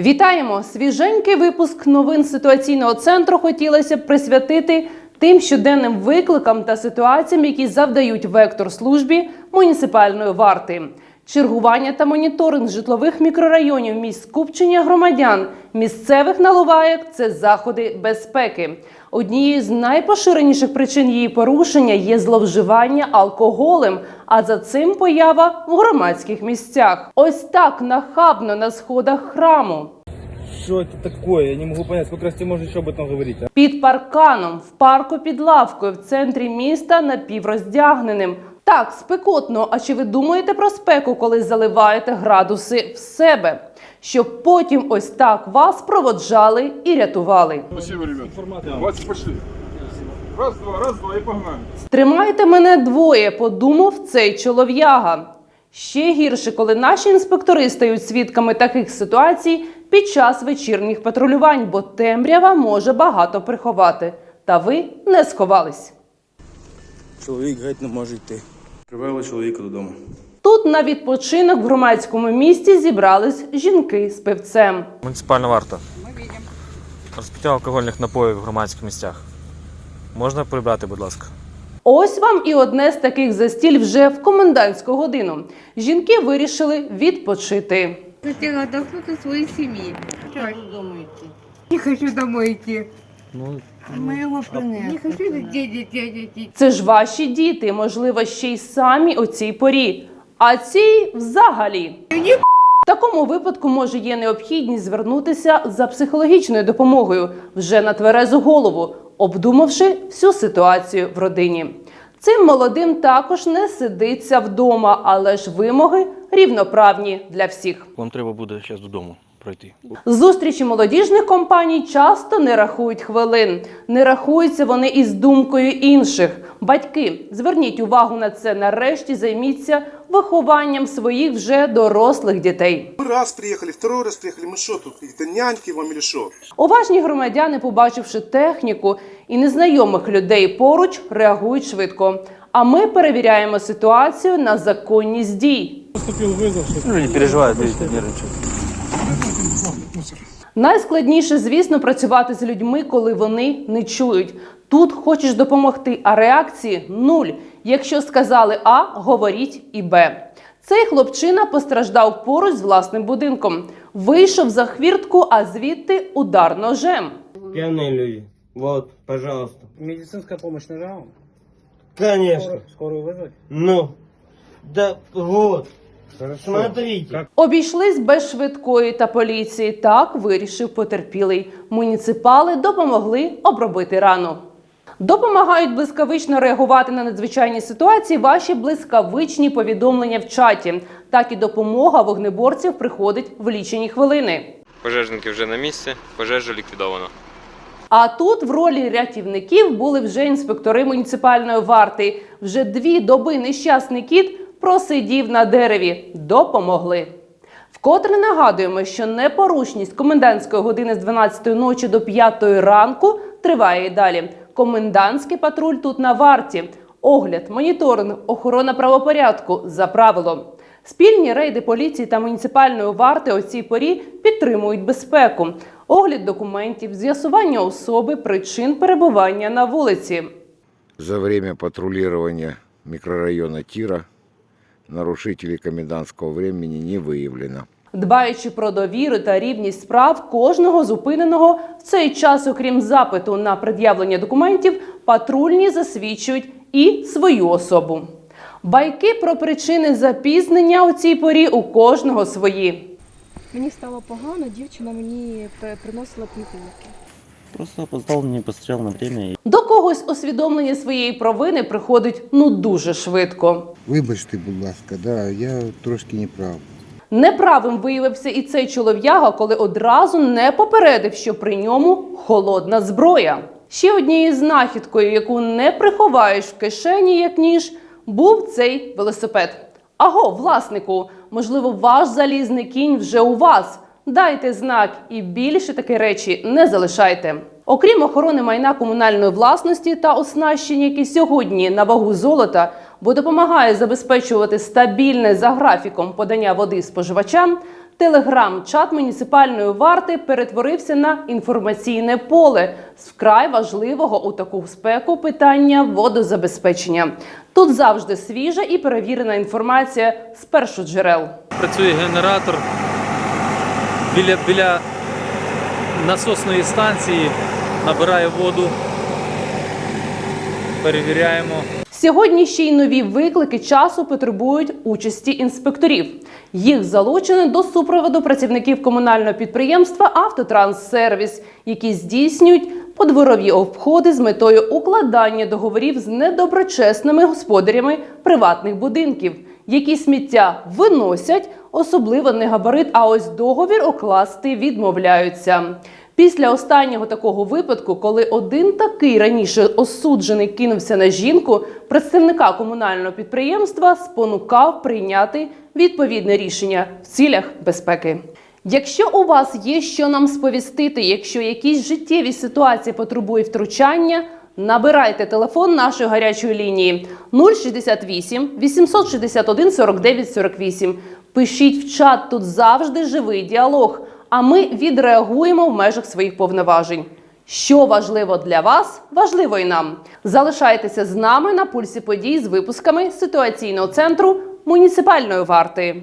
Вітаємо! Свіженький випуск новин ситуаційного центру хотілося б присвятити тим щоденним викликам та ситуаціям, які завдають вектор службі муніципальної варти. Чергування та моніторинг житлових мікрорайонів місць скупчення громадян, місцевих наливаєк це заходи безпеки. Однією з найпоширеніших причин її порушення є зловживання алкоголем, а за цим поява в громадських місцях. Ось так нахабно на сходах храму. Что это такое? Я не могу понять, сколько раз можно еще об этом говорить, а? Під парканом, в парку під лавкою, в центрі міста напівроздягненим. Так, спекотно. А чи ви думаєте про спеку, коли заливаєте градуси в себе? Щоб потім ось так вас проводжали і рятували. Спасибо, ребят. Давайте пошли. Раз, два, раз, два и погнали. Тримайте мене двоє, подумав цей чолов'яга. Ще гірше, коли наші інспектори стають свідками таких ситуацій під час вечірніх патрулювань, бо темрява може багато приховати. Та ви не сховались. Чоловік геть не може йти. Привели чоловіка додому. Тут на відпочинок в громадському місті зібрались жінки з пивцем. Муніципальна варта. Розпиття алкогольних напоїв в громадських місцях. Можна прибрати, будь ласка. Ось вам і одне з таких застіль вже в комендантську годину. Жінки вирішили відпочити. От своей семьи. Не хочу домой идти. Мы его Не хочу детей, детей, детей. Це ж ваші діти, можливо, ще й самі о цій порі. А ці взагалі. В такому випадку може є необхідність звернутися за психологічною допомогою вже на тверезу голову, обдумавши всю ситуацію в родині. Цим молодим також не сидиться вдома, але ж вимоги рівноправні для всіх. вам треба буде зараз додому пройти. Зустрічі молодіжних компаній часто не рахують хвилин, не рахуються вони із думкою інших. Батьки, зверніть увагу на це. Нарешті займіться вихованням своїх вже дорослих дітей. Мы раз приехали, второй раз приехали, мы что тут, какие-то няньки вам или что? Уважні громадяни, побачивши техніку і незнайомих людей поруч, реагують швидко. А ми перевіряємо ситуацію на законність дій. Ну, не переживають, видите, нервничають. Найскладніше, звісно, працювати з людьми, коли вони не чують. Тут хочеш допомогти, а реакції нуль. Якщо сказали А, говоріть і Б. Цей хлопчина постраждав поруч з власним будинком. Вийшов за хвіртку, а звідти удар ножем. Пьяные люди. Вот, пожалуйста. Медицинская помощь нужна вам? Конечно. Скорую вызвать? Ну. Да вот. Смотрите. Обійшлись без швидкої та поліції. Так вирішив потерпілий. Муніципали допомогли обробити рану. Допомагають блискавично реагувати на надзвичайні ситуації ваші блискавичні повідомлення в чаті. Так і допомога вогнеборців приходить в лічені хвилини. Пожежники вже на місці, пожежу ліквідовано. А тут в ролі рятівників були вже інспектори муніципальної варти. Вже дві доби нещасний кіт просидів на дереві. Допомогли. Вкотре нагадуємо, що непорушність комендантської години з 12 ночі до 5 ранку триває і далі. Комендантський патруль тут на варті. Огляд, моніторинг, охорона правопорядку за правилом. Спільні рейди поліції та муніципальної варти у цій порі підтримують безпеку, огляд документів, з'ясування особи, причин перебування на вулиці. За время патрулирования микрорайона Тира нарушителей комендантского времени не выявлено. Дбаючи про довіру та рівність справ кожного зупиненого в цей час, окрім запиту на пред'явлення документів, патрульні засвідчують і свою особу. Байки про причини запізнення у цій порі у кожного свої. Мені стало погано, дівчина мені приносила пігулки. Просто опоздал, не постріл на время. До когось усвідомлення своєї провини приходить ну дуже швидко. Вибачте, будь ласка, да, я трошки не прав. Неправим виявився і цей чолов'яга, коли одразу не попередив, що при ньому холодна зброя. Ще однією знахідкою, яку не приховаєш в кишені, як ніж, був цей велосипед. Аго, власнику, можливо, ваш залізний кінь вже у вас. Дайте знак і більше такі речі не залишайте. Окрім охорони майна комунальної власності та оснащення, які сьогодні на вагу золота, бо допомагає забезпечувати стабільне за графіком подання води споживачам, Телеграм-чат муніципальної варти перетворився на інформаційне поле з вкрай важливого у таку спеку питання водозабезпечення. Тут завжди свіжа і перевірена інформація з першоджерел. Працює генератор біля, біля насосної станції, набирає воду, перевіряємо. Сьогодні ще й нові виклики часу потребують участі інспекторів. Їх залучено до супроводу працівників комунального підприємства Автотранссервіс, які здійснюють подворові обходи з метою укладання договорів з недоброчесними господарями приватних будинків, які сміття виносять, особливо не габарит, а ось договір укласти відмовляються. Після останнього такого випадку, коли один такий раніше осуджений кинувся на жінку, представника комунального підприємства спонукав прийняти відповідне рішення в цілях безпеки. Якщо у вас є що нам сповістити, якщо якісь життєві ситуації потребують втручання, набирайте телефон нашої гарячої лінії 068 861 49 48. Пишіть в чат, тут завжди живий діалог. А ми відреагуємо в межах своїх повноважень. Що важливо для вас, важливо і нам. Залишайтеся з нами на пульсі подій з випусками ситуаційного центру муніципальної варти.